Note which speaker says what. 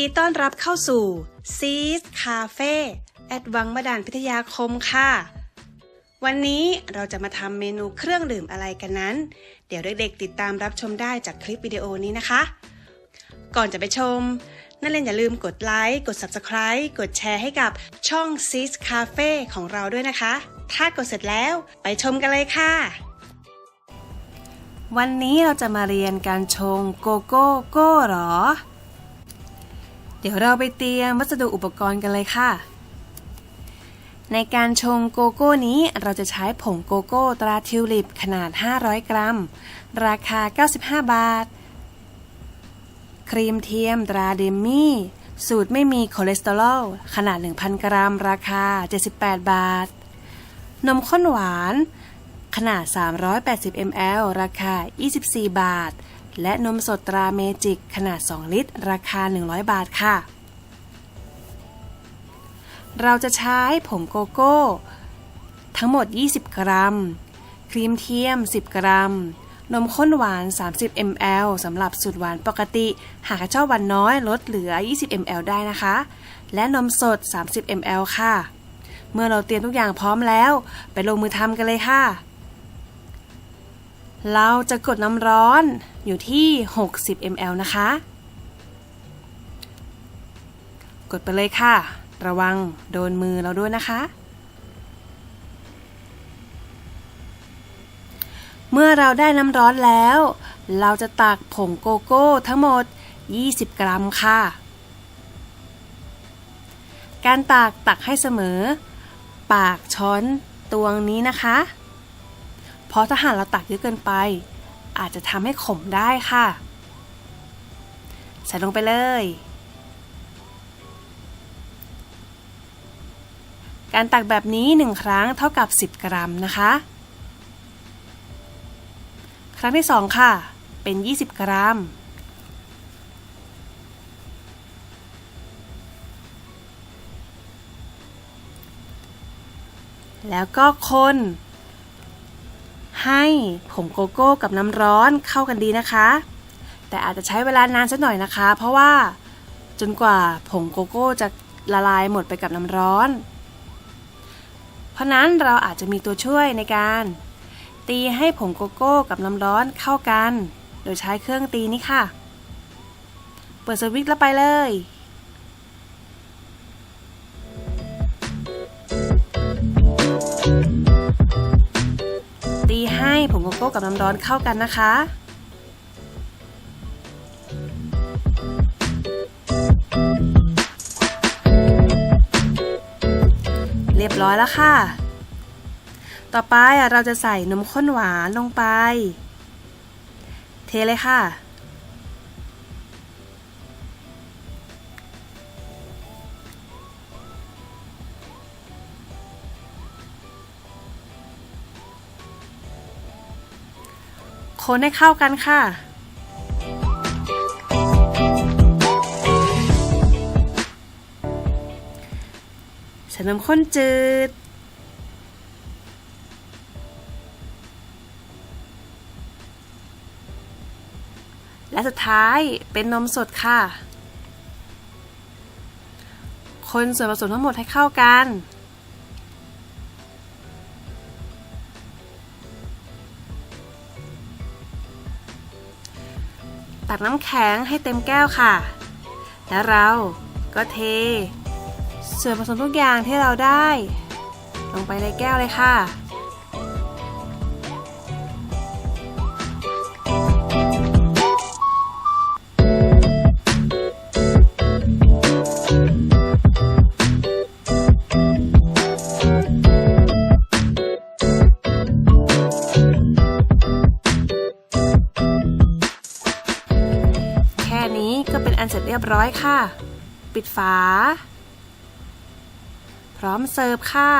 Speaker 1: ดีต้อนรับเข้าสู่ซีสคาเฟ่แอดวังมดานพิทยาคมค่ะ วันนี้เราจะมาทำเมนูเครื่องดื่มอะไรกันนั้น เดี๋ยวเด็กๆติดตามรับชมได้จากคลิปวิดีโอนี้นะคะ ก่อนจะไปชม นั่นเล่นอย่าลืมกดไลค์ กด Subscribe กดแชร์ให้กับช่อง c i s Cafe ของเราด้วยนะคะ ถ้ากดเสร็จแล้วไปชมกันเลยค่ะวันนี้เราจะมาเรียนการชงโกโก้โก้หรอ เดี๋ยวเราไปเตรียมวัสดุอุปกรณ์กันเลยค่ะ ในการชงโกโก้นี้เราจะใช้ผงโกโก้ตราทิวลิปขนาด 500 กรัม ราคา 95 บาท ครีมเทียมตราเดมมี่ สูตรไม่มีคอเลสเตอรอลขนาด 1,000 กรัม ราคา 78 บาท นมข้นหวาน ขนาด 380 ml ราคา 24 บาท และนมสดตราเมจิกขนาด 2 ลิตร ราคา 100 บาทค่ะ เราจะใช้ผงโกโก้ ทั้งหมด 20 กรัม ครีมเทียม 10 กรัม นมข้นหวาน 30 ml สำหรับสูตรหวานปกติ หากชอบหวานน้อยลดเหลือ 20 ml ได้นะคะ และนมสด 30 ml ค่ะ เมื่อเราเตรียมทุกอย่างพร้อมแล้ว ไปลงมือทำกันเลยค่ะ เราจะกดน้ำร้อนอยู่ที่ 60 ml นะคะ กดไปเลยค่ะ ระวังโดนมือเราด้วยนะคะ เมื่อเราได้น้ำร้อนแล้ว เราจะตักผงโกโก้ทั้งหมด 20 กรัมค่ะ การตักตักให้เสมอ ปากช้อนตวงนี้นะคะ เพราะถ้าหากเราตักเยอะเกินไป อาจจะทำให้ขมได้ค่ะ ใส่ลงไปเลย การตักแบบนี้ 1 ครั้งเท่ากับ 10 กรัมนะคะ ครั้งที่ 2 ค่ะ เป็น 20 กรัมแล้วก็คน ให้ผงโกโก้กับน้ำร้อนเข้ากันดีนะคะ แต่อาจจะใช้เวลานานสักหน่อยนะคะ เพราะว่าจนกว่าผงโกโก้จะละลายหมดไปกับน้ำร้อน เพราะนั้นเราอาจจะมีตัวช่วยในการ ตีให้ผงโกโก้กับน้ำร้อนเข้ากัน โดยใช้เครื่องตีนี้ค่ะ เปิดสวิตช์แล้วไปเลย งโกโก้กับน้ำร้อนเข้ากันนะคะเรียบร้อยแล้วค่ะ ต่อไปเราจะใส่นมข้นหวานลงไป เทเลยค่ะ คนให้เข้ากันค่ะ ใส่นมข้นจืด และสุดท้ายเป็นนมสดค่ะ คนส่วนผสมทั้งหมดให้เข้ากัน ตักน้ำแข็งให้เต็มแก้วค่ะ แล้วเราก็เท ส่วนผสมทุกอย่างที่เราได้ ลงไปในแก้วเลยค่ะ นี้ก็เป็นอันเสร็จเรียบร้อยค่ะ ปิดฝา พร้อมเสิร์ฟค่ะ